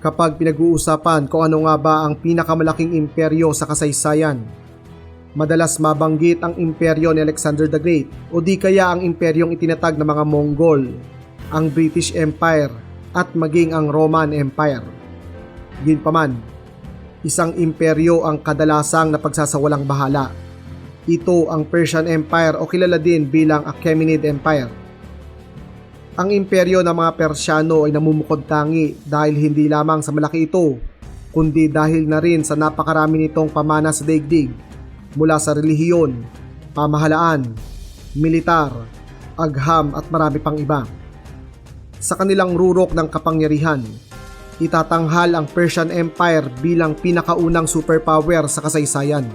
kapag pinag-uusapan kung ano nga ba ang pinakamalaking imperyo sa kasaysayan. Madalas mabanggit ang imperyo ni Alexander the Great o di kaya ang imperyong itinatag ng mga Mongol, ang British Empire at maging ang Roman Empire. Ginpaman, isang imperyo ang kadalasang napagsasawalang bahala. Ito ang Persian Empire o kilala din bilang Achaemenid Empire. Ang imperyo ng mga Persyano ay namumukod tangi dahil hindi lamang sa malaki ito, kundi dahil na rin sa napakarami nitong pamana sa daigdig mula sa relihiyon, pamahalaan, militar, agham at marami pang iba. Sa kanilang rurok ng kapangyarihan, itatanghal ang Persian Empire bilang pinakaunang superpower sa kasaysayan.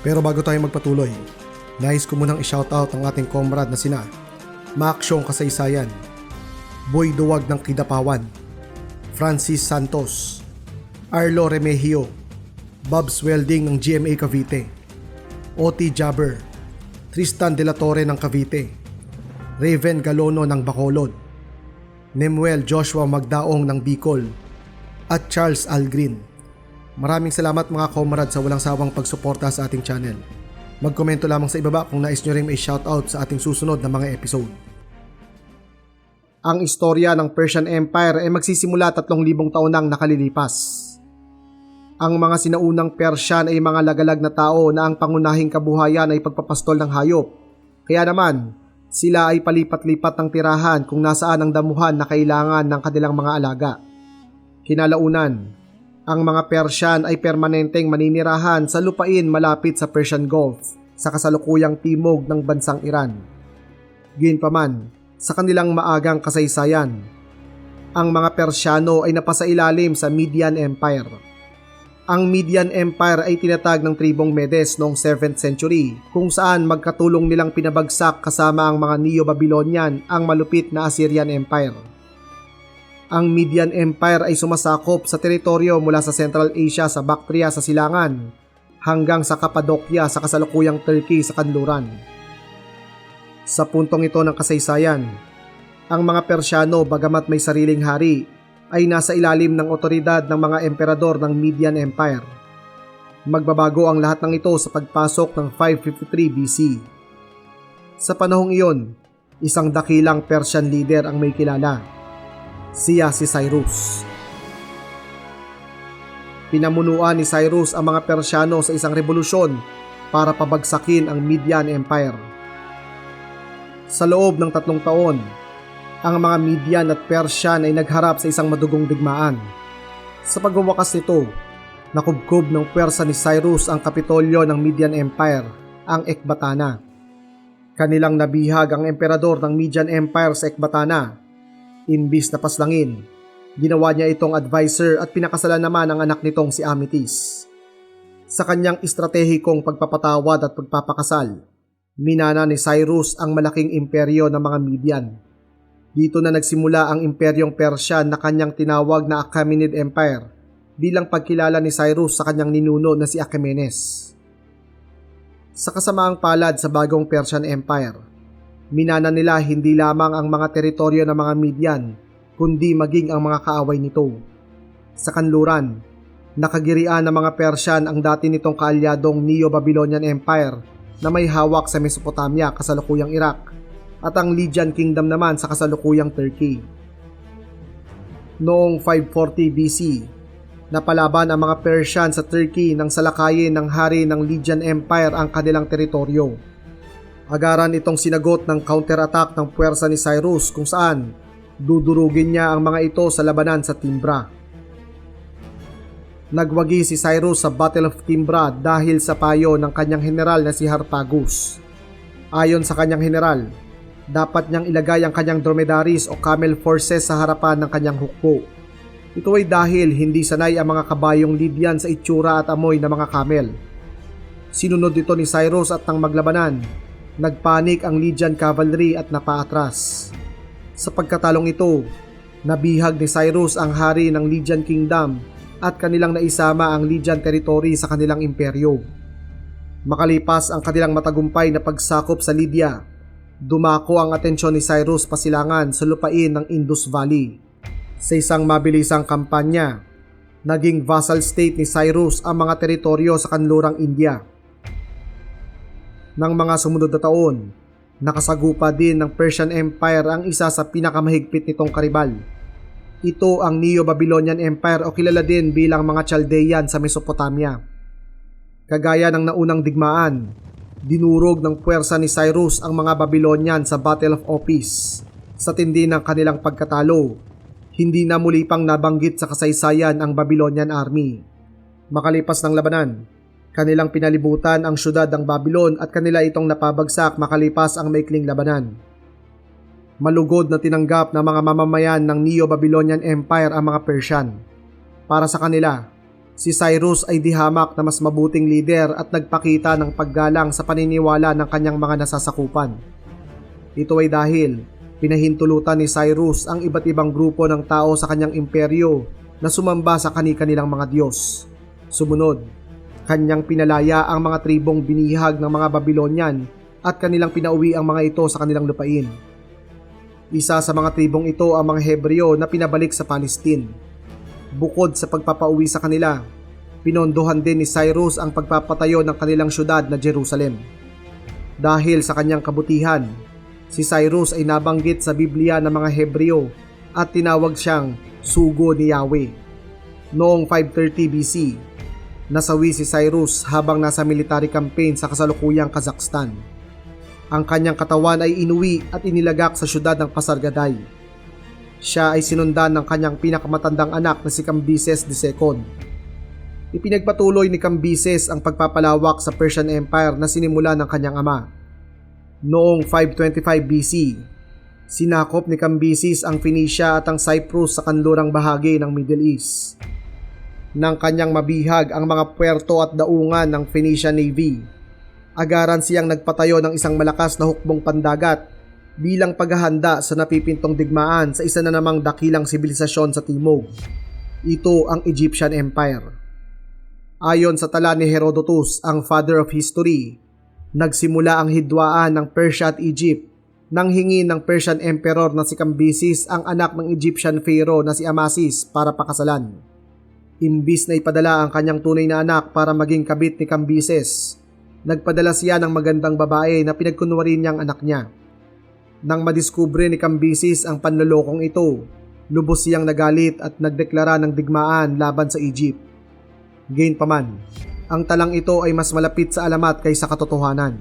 Pero bago tayo magpatuloy, nais ko munang i-shoutout ang ating comrade na sina Maaksyong Kasaysayan, Boy Duwag ng Kidapawan, Francis Santos, Arlo Remigio, Bobs Welding ng GMA Cavite, OT Jabber, Tristan De La Torre ng Cavite, Raven Galono ng Bacolod, Nemuel Joshua Magdaong ng Bicol, at Charles Algrin. Maraming salamat mga comrade sa walang sawang pagsuporta sa ating channel. Magkomento lamang sa ibaba kung nais nyo rin may shoutout sa ating susunod na mga episode. Ang istorya ng Persian Empire ay magsisimula 3,000 taon nang nakalilipas. Ang mga sinaunang Persian ay mga lagalag na tao na ang pangunahing kabuhayan ay pagpapastol ng hayop. Kaya naman, sila ay palipat-lipat ng tirahan kung nasaan ang damuhan na kailangan ng kanilang mga alaga. Kinalaunan, ang mga Persian ay permanenteng maninirahan sa lupain malapit sa Persian Gulf sa kasalukuyang timog ng bansang Iran. Gayunpaman, sa kanilang maagang kasaysayan, ang mga Persyano ay napasailalim sa Median Empire. Ang Median Empire ay tinatag ng tribong Medes noong 7th century kung saan magkatulong nilang pinabagsak kasama ang mga Neo-Babylonian ang malupit na Assyrian Empire. Ang Median Empire ay sumasakop sa teritoryo mula sa Central Asia sa Bactria sa Silangan hanggang sa Cappadocia sa kasalukuyang Turkey sa kanluran. Sa puntong ito ng kasaysayan, ang mga Persyano bagamat may sariling hari ay nasa ilalim ng otoridad ng mga emperador ng Median Empire. Magbabago ang lahat ng ito sa pagpasok ng 553 BC. Sa panahong iyon, isang dakilang Persian leader ang may kilala. Siya si Cyrus. Pinamunuan ni Cyrus ang mga Persyano sa isang revolusyon para pabagsakin ang Median Empire. Sa loob ng tatlong taon, ang mga Median at Persian ay nagharap sa isang madugong digmaan. Sa pagwawakas nito, nakubkob ng pwersa ni Cyrus ang kapitolyo ng Median Empire, ang Ekbatana. Kanilang nabihag ang emperador ng Median Empire sa Ekbatana. Imbis na paslangin, ginawa niya itong advisor at pinakasalan naman ang anak nitong si Amethyst. Sa kanyang estratehikong pagpapatawad at pagpapakasal, minana ni Cyrus ang malaking imperyo ng mga Median. Dito na nagsimula ang imperyong Persian na kanyang tinawag na Achaemenid Empire bilang pagkilala ni Cyrus sa kanyang ninuno na si Achaemenes. Sa kasamaang palad sa bagong Persian Empire, minana nila hindi lamang ang mga teritoryo ng mga Median, kundi maging ang mga kaaway nito. Sa kanluran, nakagirian ng mga Persian ang dati nitong kaalyadong Neo-Babylonian Empire na may hawak sa Mesopotamia kasalukuyang Iraq at ang Lydian Kingdom naman sa kasalukuyang Turkey. Noong 540 BC, napalaban ang mga Persian sa Turkey nang salakayin ng hari ng Lydian Empire ang kanilang teritoryo. Agaran itong sinagot ng counterattack ng puwersa ni Cyrus kung saan dudurugin niya ang mga ito sa labanan sa Timbra. Nagwagi si Cyrus sa Battle of Timbra dahil sa payo ng kanyang general na si Harpagus. Ayon sa kanyang general, dapat niyang ilagay ang kanyang dromedaries o camel forces sa harapan ng kanyang hukbo. Ito ay dahil hindi sanay ang mga kabayong Lydian sa itsura at amoy ng mga camel. Sinunod ito ni Cyrus at nang maglabanan, nagpanik ang Lydian cavalry at napaatras. Sa pagkatalong ito, nabihag ni Cyrus ang hari ng Lydian Kingdom at kanilang naisama ang Lydian territory sa kanilang imperyo. Makalipas ang kanilang matagumpay na pagsakop sa Lydia, dumako ang atensyon ni Cyrus pasilangan sa lupain ng Indus Valley. Sa isang mabilisang kampanya, naging vassal state ni Cyrus ang mga teritoryo sa kanlurang India. Nang mga sumunod na taon, nakasagupa din ng Persian Empire ang isa sa pinakamahigpit nitong karibal. Ito ang Neo-Babylonian Empire o kilala din bilang mga Chaldean sa Mesopotamia. Kagaya ng naunang digmaan, dinurog ng puwersa ni Cyrus ang mga Babylonian sa Battle of Opis. Sa tindi ng kanilang pagkatalo, hindi na muli pang nabanggit sa kasaysayan ang Babylonian army. Makalipas ng labanan, kanilang pinalibutan ang syudad ng Babylon at kanila itong napabagsak makalipas ang maikling labanan. Malugod na tinanggap ng mga mamamayan ng Neo-Babylonian Empire ang mga Persian. Para sa kanila, si Cyrus ay dihamak na mas mabuting lider at nagpakita ng paggalang sa paniniwala ng kanyang mga nasasakupan. Ito ay dahil Pinahintulutan ni Cyrus ang iba't ibang grupo ng tao sa kanyang imperyo na sumamba sa kani-kanilang mga Diyos. Sumunod, kanyang pinalaya ang mga tribong binihag ng mga Babylonian at kanilang pinauwi ang mga ito sa kanilang lupain. Isa sa mga tribong ito ang mga Hebreo na pinabalik sa Palestine. Bukod sa pagpapauwi sa kanila, pinondohan din ni Cyrus ang pagpapatayo ng kanilang syudad na Jerusalem. Dahil sa kanyang kabutihan, Si Cyrus ay nabanggit sa Biblia ng mga Hebreo at tinawag siyang sugo ni Yahweh. Noong 530 BC, nasawi si Cyrus habang nasa military campaign sa kasalukuyang Kazakhstan. Ang kanyang katawan ay inuwi at inilagak sa syudad ng Pasargaday. Siya ay sinundan ng kanyang pinakamatandang anak na si Cambyses II. Ipinagpatuloy ni Cambyses ang pagpapalawak sa Persian Empire na sinimula ng kanyang ama Noong 525 BC, sinakop ni Cambyses ang Phoenicia at ang Cyprus sa kanlurang bahagi ng Middle East. Nang kanyang mabihag ang mga puerto at daungan ng Phoenician Navy, agaran siyang nagpatayo ng isang malakas na hukbong pandagat bilang paghahanda sa napipintong digmaan sa isa na namang dakilang sibilisasyon sa timog. Ito ang Egyptian Empire. Ayon sa tala ni Herodotus, ang father of history, Nagsimula ang hidwaan ng Persia at Egypt nang hingi ng Persian Emperor na si Cambyses ang anak ng Egyptian Pharaoh na si Amasis para pakasalan. Imbis na ipadala ang kanyang tunay na anak para maging kabit ni Cambyses, nagpadala siya ng magandang babae na pinagkunwari niyang anak niya. Nang madiskubre ni Cambyses ang panlolokong ito, lubos siyang nagalit at nagdeklara ng digmaan laban sa Egypt. Gayunpaman, ang talang ito ay mas malapit sa alamat kaysa katotohanan.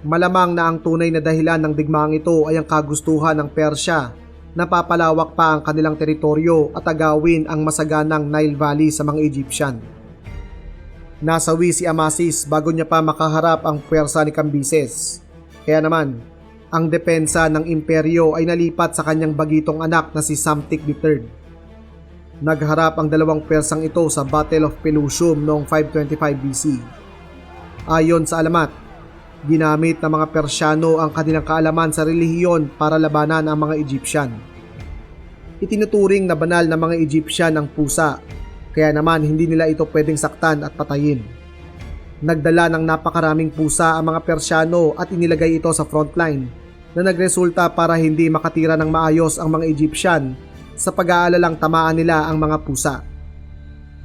Malamang na ang tunay na dahilan ng digmaang ito ay ang kagustuhan ng Persya na papalawak pa ang kanilang teritoryo at agawin ang masaganang Nile Valley sa mga Egyptian. Nasawi si Amasis bago niya pa makaharap ang puwersa ni Cambyses. Kaya naman, ang depensa ng imperyo ay nalipat sa kanyang bagitong anak na si Samtik III. Nagharap ang dalawang persang ito sa Battle of Pelusium noong 525 BC. Ayon sa alamat, ginamit ng mga Persyano ang kanilang kaalaman sa relihiyon para labanan ang mga Egyptian. Itinuturing na banal ng mga Egyptian ang pusa, kaya naman hindi nila ito pwedeng saktan at patayin. Nagdala ng napakaraming pusa ang mga Persyano at inilagay ito sa frontline na nagresulta para hindi makatira ng maayos ang mga Egyptian sa pag-aalalang tamaan nila ang mga pusa.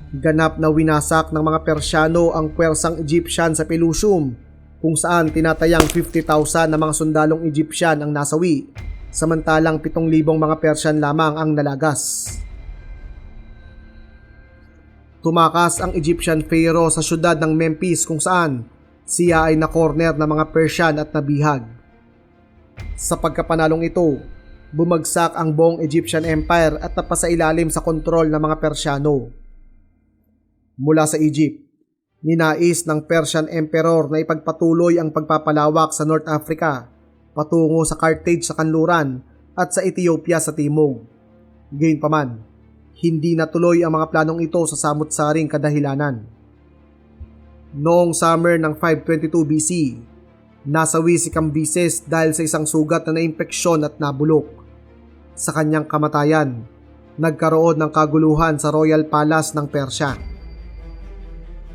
Ganap na winasak ng mga Persyano ang pwersang Egyptian sa Pelusium kung saan tinatayang 50,000 na mga sundalong Egyptian ang nasawi samantalang 7,000 mga Persian lamang ang nalagas. Tumakas ang Egyptian Pharaoh sa syudad ng Memphis kung saan siya ay na-corner ng mga Persian at nabihag. Sa pagkapanalong ito, bumagsak ang buong Egyptian Empire at napasailalim sa kontrol ng mga Persyano. Mula sa Egypt, ninais ng Persian Emperor na ipagpatuloy ang pagpapalawak sa North Africa patungo sa Carthage sa kanluran at sa Ethiopia sa timog. Gayunpaman, hindi natuloy ang mga planong ito sa samut-saring kadahilanan. Noong summer ng 522 BC, nasawi si Cambyses dahil sa isang sugat na naimpeksyon at nabulok sa kanyang kamatayan, nagkaroon ng kaguluhan sa Royal Palace ng Persya.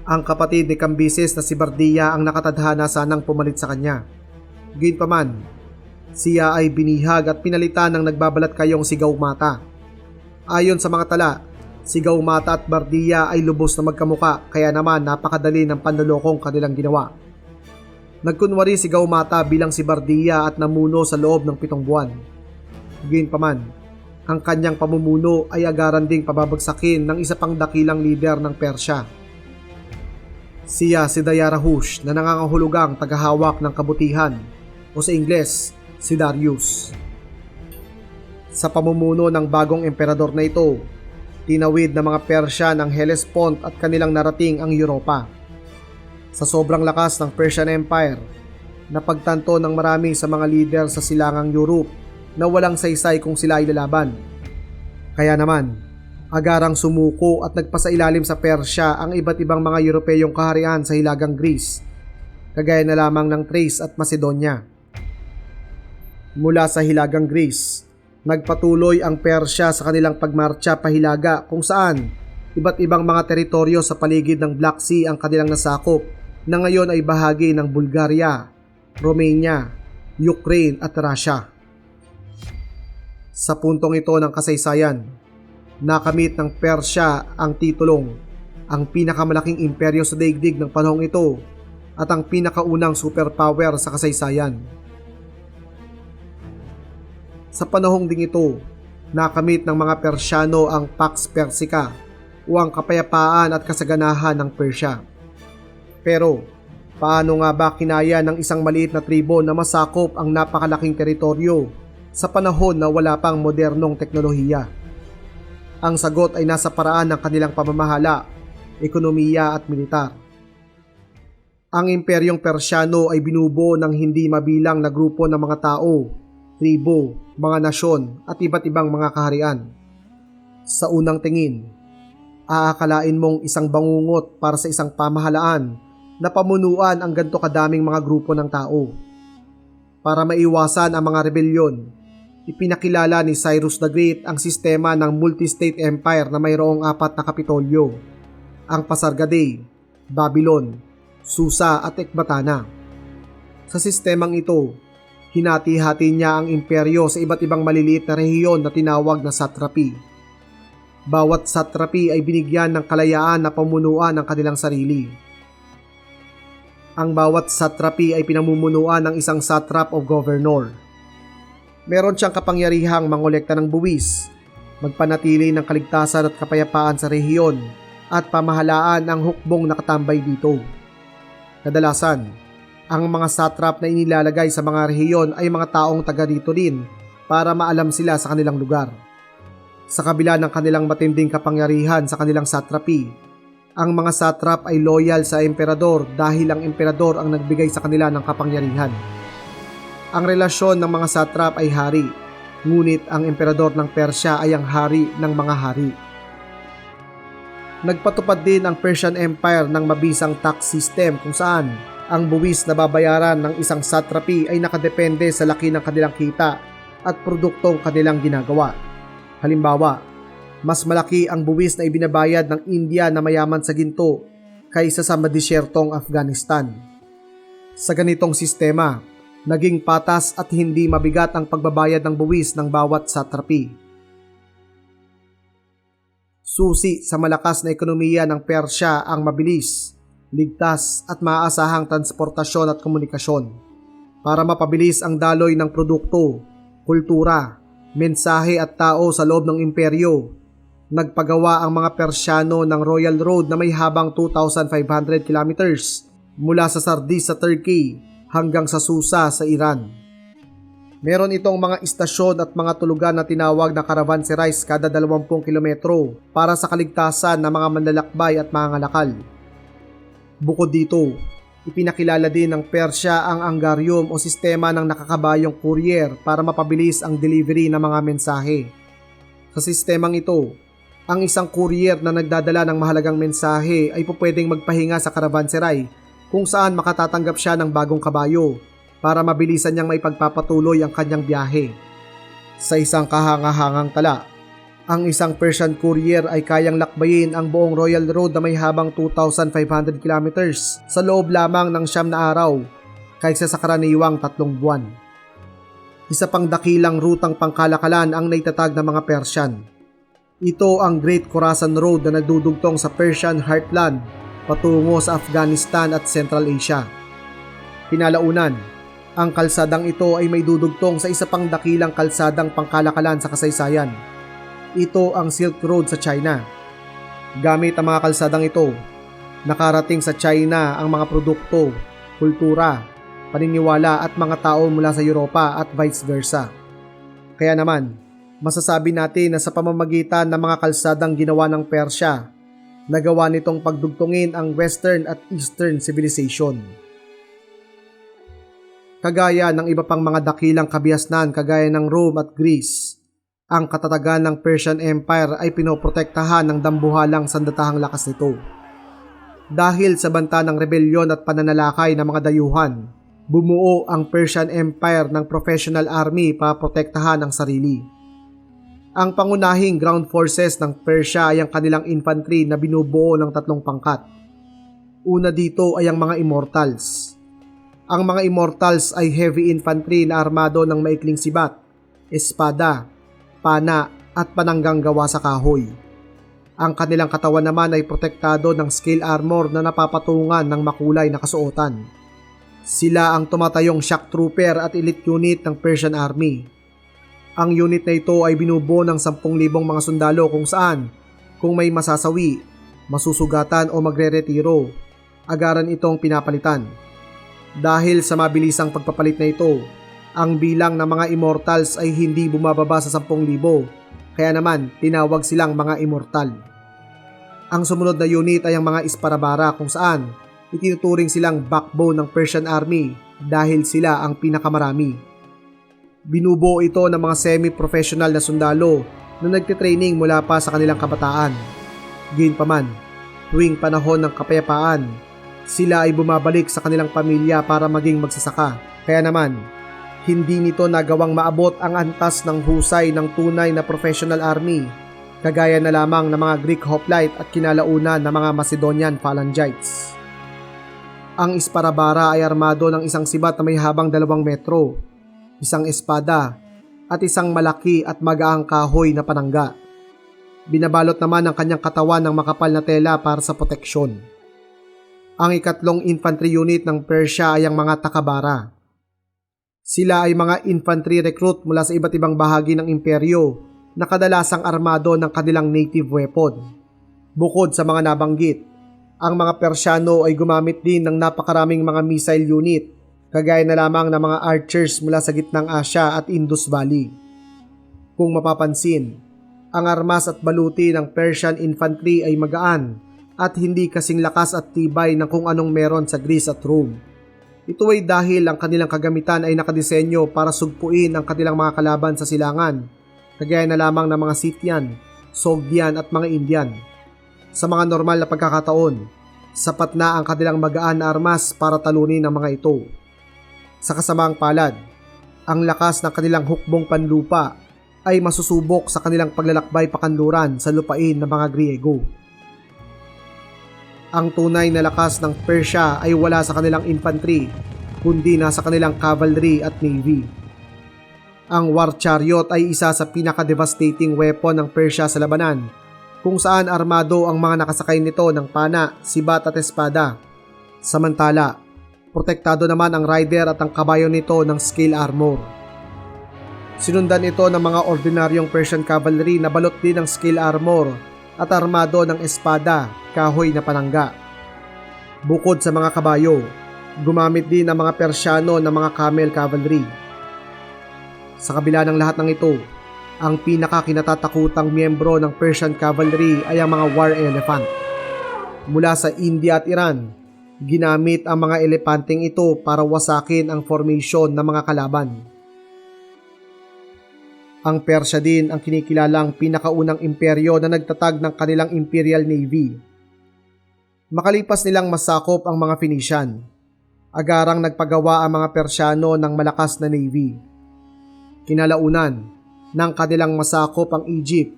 Ang kapatid ni Cambyses na si Bardia ang nakatadhana sanang pumalit sa kanya. Gayunpaman, siya ay binihag at pinalitan ng nagbabalat kayong sigaw mata. Ayon sa mga tala, si Gaumata at Bardia ay lubos na magkamuka kaya naman napakadali ng panlolokong kanilang ginawa. Nagkunwari si Gaumata bilang si Bardia at namuno sa loob ng pitong buwan. Gayunpaman, ang kanyang pamumuno ay agaran ding pababagsakin ng isa pang dakilang lider ng Persya. Siya si Dayarahush na nangangahulugang tagahawak ng kabutihan o sa Ingles, si Darius. Sa pamumuno ng bagong emperador na ito, tinawid ng mga Persya ng Hellespont at kanilang narating ang Europa. Sa sobrang lakas ng Persian Empire, napagtanto ng marami sa mga lider sa silangang Europe na walang saysay kung sila ay lalaban. Kaya naman, agarang sumuko at nagpasailalim sa Persya ang iba't ibang mga Europeyong kaharian sa hilagang Greece, kagaya na lamang ng Thrace at Macedonia. Mula sa hilagang Greece, nagpatuloy ang Persya sa kanilang pagmarcha pahilaga kung saan iba't ibang mga teritoryo sa paligid ng Black Sea ang kanilang nasakop na ngayon ay bahagi ng Bulgaria, Romania, Ukraine at Russia. Sa puntong ito ng kasaysayan, nakamit ng Persya ang titulong ang pinakamalaking imperyo sa daigdig ng panahong ito at ang pinakaunang superpower sa kasaysayan. Sa panahong ding ito, nakamit ng mga Persyano ang Pax Persica o ang kapayapaan at kasaganahan ng Persya. Pero, paano nga ba kinaya ng isang maliit na tribo na masakop ang napakalaking teritoryo sa panahon na wala pang modernong teknolohiya? Ang sagot ay nasa paraan ng kanilang pamamahala, ekonomiya at militar. Ang imperyong Persyano ay binubuo ng hindi mabilang na grupo ng mga tao, tribo, mga nasyon at iba't ibang mga kaharian. Sa unang tingin, aakalain mong isang bangungot para sa isang pamahalaan na pamunuan ang ganto kadaming mga grupo ng tao. Para maiwasan ang mga rebelyon, ipinakilala ni Cyrus the Great ang sistema ng multi-state empire na mayroong apat na kapitolyo, ang Pasargadae, Babylon, Susa at Ekbatana. Sa sistemang ito, hinati-hati niya ang imperyo sa iba't ibang maliliit na rehiyon na tinawag na satrapi. Bawat satrapi ay binigyan ng kalayaan na pamunuan ng kanilang sarili. Ang bawat satrapi ay pinamumunuan ng isang satrap o governor. Meron siyang kapangyarihang mangolekta ng buwis, magpanatili ng kaligtasan at kapayapaan sa rehiyon, at pamahalaan ang hukbong nakatambay dito. Kadalasan, ang mga satrap na inilalagay sa mga rehiyon ay mga taong taga dito din para maalam sila sa kanilang lugar. Sa kabila ng kanilang matinding kapangyarihan sa kanilang satrapi, ang mga satrap ay loyal sa emperador dahil ang emperador ang nagbigay sa kanila ng kapangyarihan. Ang relasyon ng mga satrap ay hari, ngunit ang emperador ng Persya ay ang hari ng mga hari. Nagpatupad din ang Persian Empire ng mabisang tax system kung saan ang buwis na babayaran ng isang satrapi ay nakadepende sa laki ng kanilang kita at produktong kanilang ginagawa. Halimbawa, mas malaki ang buwis na ibinabayad ng India na mayaman sa ginto kaysa sa madisyertong Afghanistan. Sa ganitong sistema, naging patas at hindi mabigat ang pagbabayad ng buwis ng bawat satrapi. Susi sa malakas na ekonomiya ng Persya ang mabilis, ligtas at maaasahang transportasyon at komunikasyon para mapabilis ang daloy ng produkto, kultura, mensahe at tao sa loob ng imperyo. Nagpagawa ang mga Persyano ng Royal Road na may habang 2,500 kilometers mula sa Sardis sa Turkey hanggang sa Susa sa Iran. Meron itong mga istasyon at mga tulugan na tinawag na caravanserais kada 20 kilometro para sa kaligtasan ng mga manlalakbay at mga ngalakal. Bukod dito, ipinakilala din ng Persya ang Angarium o sistema ng nakakabayong courier para mapabilis ang delivery ng mga mensahe. Sa sistemang ito, ang isang courier na nagdadala ng mahalagang mensahe ay pupwedeng magpahinga sa caravanserai kung saan makatatanggap siya ng bagong kabayo para mabilisan niyang maipagpapatuloy ang kanyang biyahe. Sa isang kahangahangang tala, ang isang Persian courier ay kayang lakbayin ang buong Royal Road na may habang 2,500 kilometers sa loob lamang ng siyam na araw kaysa sa karaniwang tatlong buwan. Isa pang dakilang rutang pangkalakalan ang naitatag ng mga Persian. Ito ang Great Khorasan Road na nagdudugtong sa Persian Heartland patungo sa Afghanistan at Central Asia. Pinalaunan, ang kalsadang ito ay may dudugtong sa isa pang dakilang kalsadang pangkalakalan sa kasaysayan. Ito ang Silk Road sa China. Gamit ang mga kalsadang ito, nakarating sa China ang mga produkto, kultura, paniniwala at mga tao mula sa Europa at vice versa. Kaya naman, masasabi natin na sa pamamagitan ng mga kalsadang ginawa ng Persya, nagawa nitong pagdugtungin ang Western at Eastern civilization. Kagaya ng iba pang mga dakilang kabiasnan kagaya ng Rome at Greece, ang katatagan ng Persian Empire ay pinoprotektahan ng dambuhalang sandatahang lakas nito. Dahil sa banta ng rebelyon at pananalakay ng mga dayuhan, bumuo ang Persian Empire ng professional army para protektahan ang sarili. Ang pangunahing ground forces ng Persia ay ang kanilang infantry na binubuo ng tatlong pangkat. Una dito ay ang mga immortals. Ang mga immortals ay heavy infantry na armado ng maikling sibat, espada, pana at pananggang gawa sa kahoy. Ang kanilang katawan naman ay protektado ng scale armor na napapatungan ng makulay na kasuotan. Sila ang tumatayong shock trooper at elite unit ng Persian Army. Ang unit na ito ay binubuo ng 10,000 mga sundalo kung saan, kung may masasawi, masusugatan o magre-retiro, agaran itong pinapalitan. Dahil sa mabilisang pagpapalit na ito, ang bilang ng mga immortals ay hindi bumababa sa 10,000, kaya naman tinawag silang mga immortal. Ang sumunod na unit ay ang mga Isparabara kung saan itinuturing silang backbone ng Persian Army dahil sila ang pinakamarami. Binubuo ito ng mga semi-professional na sundalo na nagtitraining mula pa sa kanilang kabataan. Gayunpaman, tuwing panahon ng kapayapaan, sila ay bumabalik sa kanilang pamilya para maging magsasaka. Kaya naman, hindi nito nagawang maabot ang antas ng husay ng tunay na professional army, kagaya na lamang ng mga Greek hoplite at kinalaunan ng mga Macedonian phalangites. Ang Isparabara ay armado ng isang sibat na may habang dalawang metro, isang espada, at isang malaki at magaang kahoy na panangga. Binabalot naman ang kanyang katawan ng makapal na tela para sa proteksyon. Ang ikatlong infantry unit ng Persia ay ang mga Takabara. Sila ay mga infantry recruit mula sa iba't ibang bahagi ng imperyo na kadalasang armado ng kanilang native weapon. Bukod sa mga nabanggit, ang mga Persyano ay gumamit din ng napakaraming mga missile unit kagaya na lamang ng mga archers mula sa gitnang Asya at Indus Valley. Kung mapapansin, ang armas at baluti ng Persian infantry ay magaan at hindi kasing lakas at tibay ng kung anong meron sa Greece at Rome. Ito ay dahil ang kanilang kagamitan ay nakadesenyo para sugpuin ang kanilang mga kalaban sa silangan, kagaya na lamang ng mga Scythian, Sogdian at mga Indian. Sa mga normal na pagkakataon, sapat na ang kanilang magaan na armas para talunin ang mga ito. Sa kasamaang palad, ang lakas ng kanilang hukbong panlupa ay masusubok sa kanilang paglalakbay pakanluran sa lupain ng mga Griego. Ang tunay na lakas ng Persia ay wala sa kanilang infantry, kundi nasa kanilang cavalry at navy. Ang war chariot ay isa sa pinaka-devastating weapon ng Persia sa labanan, kung saan armado ang mga nakasakay nito ng pana, sibat at espada. Samantala, protektado naman ang rider at ang kabayo nito ng scale armor. Sinundan ito ng mga ordinaryong Persian cavalry na balot din ng scale armor at armado ng espada, kahoy na panangga. Bukod sa mga kabayo, gumamit din ang mga Persyano ng mga camel cavalry. Sa kabila ng lahat ng ito, ang pinakakinatatakutang miyembro ng Persian cavalry ay ang mga war elephant. Mula sa India at Iran, ginamit ang mga elepanteng ito para wasakin ang formation ng mga kalaban. Ang Persya din ang kinikilalang pinakaunang imperyo na nagtatag ng kanilang Imperial Navy. Makalipas nilang masakop ang mga Phoenician, agarang nagpagawa ang mga Persyano ng malakas na navy. Kinalaunan, ng kanilang masakop ang Egypt,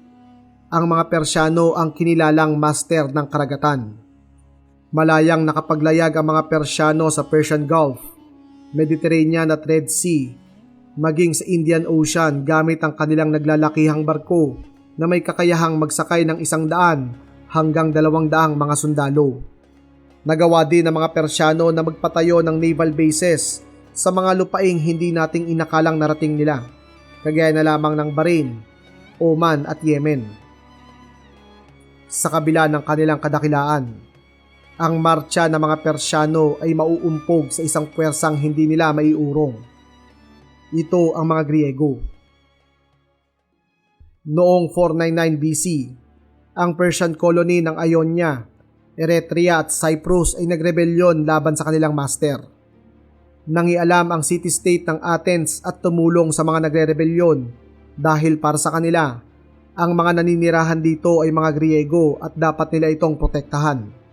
ang mga Persyano ang kinilalang master ng karagatan. Malayang nakapaglayag ang mga Persyano sa Persian Gulf, Mediterranean at Red Sea, maging sa Indian Ocean gamit ang kanilang naglalakihang barko na may kakayahang magsakay ng isang daan hanggang dalawang daang mga sundalo. Nagawa din ng mga Persyano na magpatayo ng naval bases sa mga lupaing hindi nating inakalang narating nila, kagaya na lamang ng Bahrain, Oman at Yemen. Sa kabila ng kanilang kadakilaan, ang marcha ng mga Persyano ay mauumpog sa isang puwersang hindi nila maiurong. Ito ang mga Griego. Noong 499 BC, ang Persian colony ng Ionia, Eretria at Cyprus ay nagrebelyon laban sa kanilang master. Nangialam ang city-state ng Athens at tumulong sa mga nagre-rebelyon dahil para sa kanila, ang mga naninirahan dito ay mga Griego at dapat nila itong protektahan.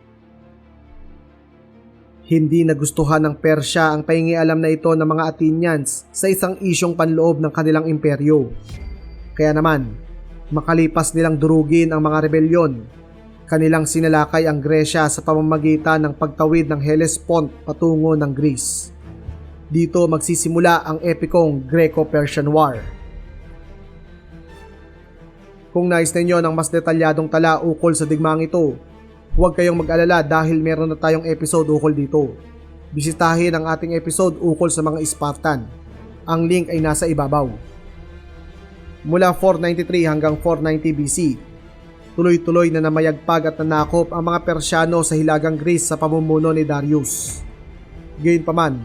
Hindi nagustuhan ng Persya ang paingialam na ito ng mga Athenians sa isang isyong panloob ng kanilang imperyo. Kaya naman, makalipas nilang durugin ang mga rebelyon, kanilang sinalakay ang Gresya sa pamamagitan ng pagtawid ng Hellespont patungo ng Greece. Dito magsisimula ang epikong Greco-Persian War. Kung nais ninyo ng mas detalyadong tala ukol sa digmang ito, huwag kayong mag-alala dahil meron na tayong episode ukol dito. Bisitahin ang ating episode ukol sa mga Spartan. Ang link ay nasa ibabaw. Mula 493 hanggang 490 BC, tuloy-tuloy na namayagpag at nanakop ang mga Persyano sa hilagang Greece sa pamumuno ni Darius. Gayunpaman,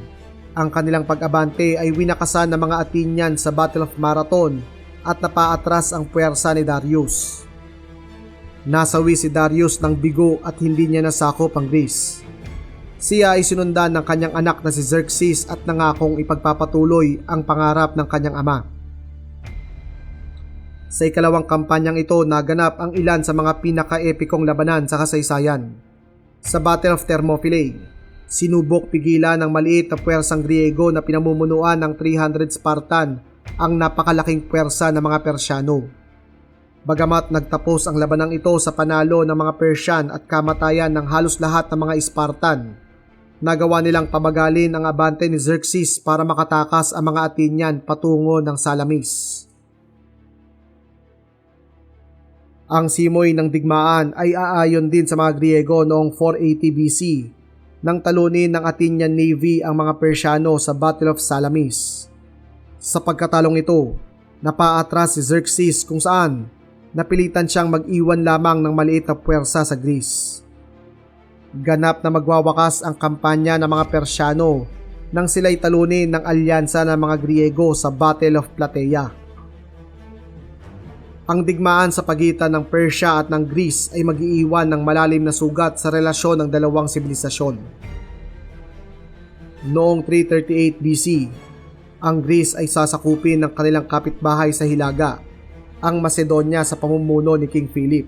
ang kanilang pag-abante ay winakasan ng mga Athenian sa Battle of Marathon at napaatras ang puwersa ni Darius. Nasawi si Darius ng bigo at hindi niya nasakop ang Greece. Siya ay sinundan ng kanyang anak na si Xerxes at nangakong ipagpapatuloy ang pangarap ng kanyang ama. Sa ikalawang kampanyang ito naganap ang ilan sa mga pinaka-epikong labanan sa kasaysayan. Sa Battle of Thermopylae, sinubok pigilan ng maliit na puwersang Griego na pinamumunuan ng 300 Spartan ang napakalaking puwersa ng mga Persyano. Bagamat nagtapos ang labanang ito sa panalo ng mga Persian at kamatayan ng halos lahat ng mga Spartan, nagawa nilang pabagalin ang abante ni Xerxes para makatakas ang mga Athenian patungo ng Salamis. Ang simoy ng digmaan ay aayon din sa mga Griego noong 480 BC nang talunin ng Athenian Navy ang mga Persyano sa Battle of Salamis. Sa pagkatalong ito, napaatras si Xerxes kung saan napilitan siyang mag-iwan lamang ng maliit na puwersa sa Greece. Ganap na magwawakas ang kampanya ng mga Persyano nang sila'y talunin ng alyansa ng mga Griego sa Battle of Plataea. Ang digmaan sa pagitan ng Persia at ng Greece ay mag-iiwan ng malalim na sugat sa relasyon ng dalawang sibilisasyon. Noong 338 BC, ang Greece ay sasakupin ng kanilang kapitbahay sa Hilaga, ang Macedonia sa pamumuno ni King Philip.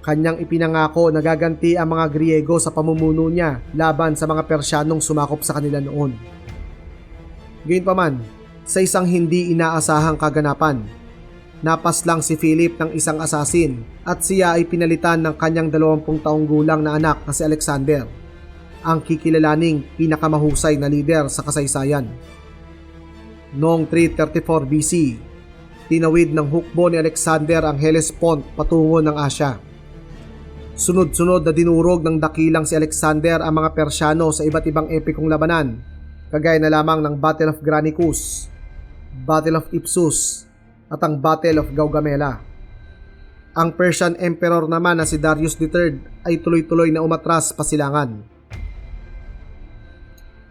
Kanyang ipinangako na gaganti ang mga Griego sa pamumuno niya laban sa mga Persyanong sumakop sa kanila noon. Gayunpaman, sa isang hindi inaasahang kaganapan, napas lang si Philip ng isang asasin at siya ay pinalitan ng kanyang 20 taong gulang na anak na si Alexander, ang kikilalaning pinakamahusay na lider sa kasaysayan. Noong 334 BC, tinawid ng hukbo ni Alexander ang Hellespont patungo ng Asya. Sunod-sunod na dinurog ng dakilang si Alexander ang mga Persyano sa iba't ibang epikong labanan, kagaya na lamang ng Battle of Granicus, Battle of Ipsus, at ang Battle of Gaugamela. Ang Persian Emperor naman na si Darius III ay tuloy-tuloy na umatras pasilangan.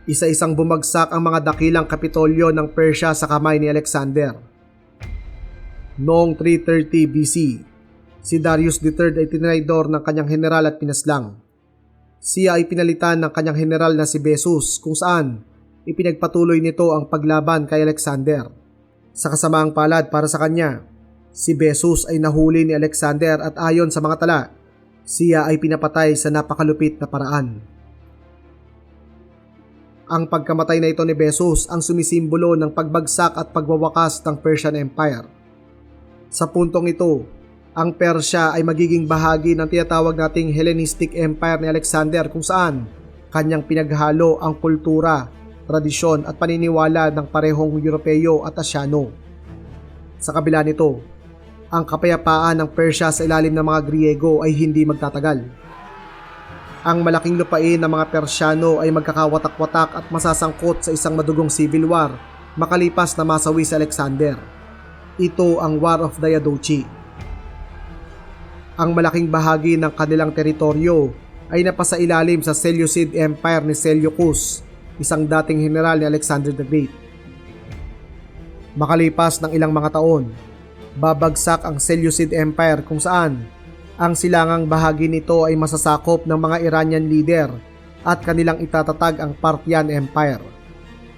Isa-isang bumagsak ang mga dakilang kapitolyo ng Persya sa kamay ni Alexander. Noong 330 BC, si Darius III ay tinaydor ng kanyang general at pinaslang. Siya ay pinalitan ng kanyang general na si Besus kung saan ipinagpatuloy nito ang paglaban kay Alexander. Sa kasamaang palad para sa kanya, si Besus ay nahuli ni Alexander at ayon sa mga tala, siya ay pinapatay sa napakalupit na paraan. Ang pagkamatay na ito ni Besus ang sumisimbolo ng pagbagsak at pagwawakas ng Persian Empire. Sa puntong ito, ang Persya ay magiging bahagi ng tinatawag nating Hellenistic Empire ni Alexander kung saan kanyang pinaghalo ang kultura tradisyon at paniniwala ng parehong Europeo at Asyano. Sa kabila nito, ang kapayapaan ng Persya sa ilalim ng mga Griego ay hindi magtatagal. Ang malaking lupain ng mga Persyano ay magkakawatak-watak at masasangkot sa isang madugong civil war makalipas na masawi si Alexander. Ito ang War of Diadochi. Ang malaking bahagi ng kanilang teritoryo ay napasailalim sa Seleucid Empire ni Seleucus, isang dating general ni Alexander the Great. Makalipas ng ilang mga taon, babagsak ang Seleucid Empire kung saan ang silangang bahagi nito ay masasakop ng mga Iranian leader at kanilang itatatag ang Parthian Empire.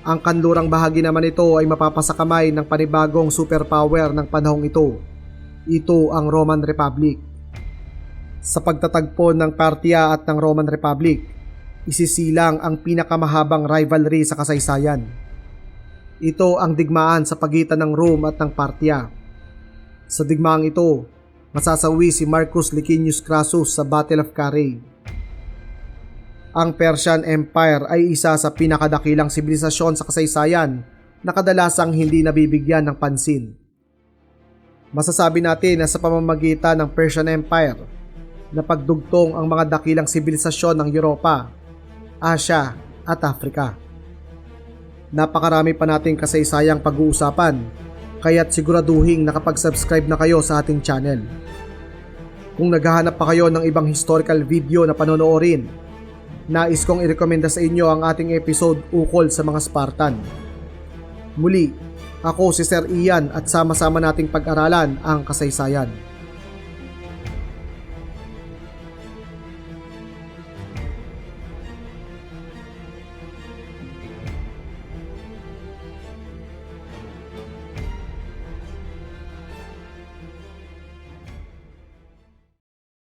Ang kanlurang bahagi naman nito ay mapapasakamay ng panibagong superpower ng panahong ito. Ito ang Roman Republic. Sa pagtatagpo ng Parthia at ng Roman Republic, isisilang ang pinakamahabang rivalry sa kasaysayan. Ito ang digmaan sa pagitan ng Rome at ng Parthia. Sa digmaang ito, masasawi si Marcus Licinius Crassus sa Battle of Carrhae. Ang Persian Empire ay isa sa pinakadakilang sibilisasyon sa kasaysayan na kadalasang hindi nabibigyan ng pansin. Masasabi natin na sa pamamagitan ng Persian Empire, napagdugtong ang mga dakilang sibilisasyon ng Europa, Asia at Afrika. Napakarami pa nating kasaysayang pag-uusapan, kaya't siguraduhin nakapag-subscribe na kayo sa ating channel. Kung naghahanap pa kayo ng ibang historical video na panonoorin, nais kong irekomenda sa inyo ang ating episode ukol sa mga Spartan. Muli, ako si Sir Ian at sama-sama nating pag-aralan ang kasaysayan.